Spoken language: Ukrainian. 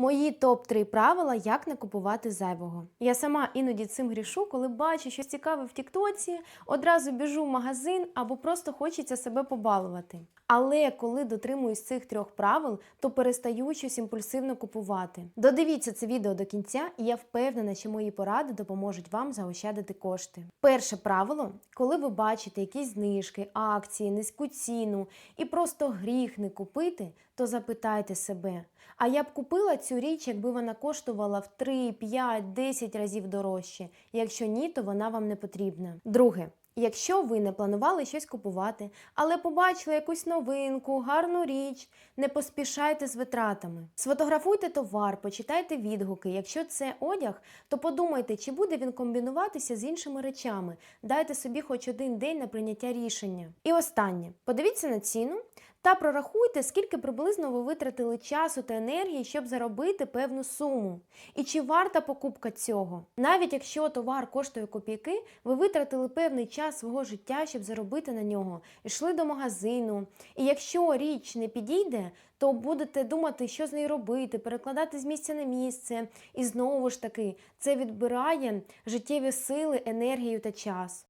Мої топ-3 правила, як не купувати зайвого. Я сама іноді цим грішу, коли бачу щось цікаве в Тіктоці, одразу біжу в магазин або просто хочеться себе побалувати. Але коли дотримуюсь цих трьох правил, то перестаю щось імпульсивно купувати. Додивіться це відео до кінця, і я впевнена, що мої поради допоможуть вам заощадити кошти. Перше правило, коли ви бачите якісь знижки, акції, низьку ціну і просто гріх не купити, то запитайте себе. А я б купила цю річ, якби вона коштувала в 3, 5, 10 разів дорожче. Якщо ні, то вона вам не потрібна. Друге. Якщо ви не планували щось купувати, але побачили якусь новинку, гарну річ, не поспішайте з витратами. Сфотографуйте товар, почитайте відгуки. Якщо це одяг, то подумайте, чи буде він комбінуватися з іншими речами. Дайте собі хоч один день на прийняття рішення. І останнє: подивіться на ціну та прорахуйте, скільки приблизно ви витратили часу та енергії, щоб заробити певну суму. І чи варта покупка цього? Навіть якщо товар коштує копійки, ви витратили певний час свого життя, щоб заробити на нього, йшли до магазину. І якщо річ не підійде, то будете думати, що з нею робити, перекладати з місця на місце. І знову ж таки, це відбирає життєві сили, енергію та час.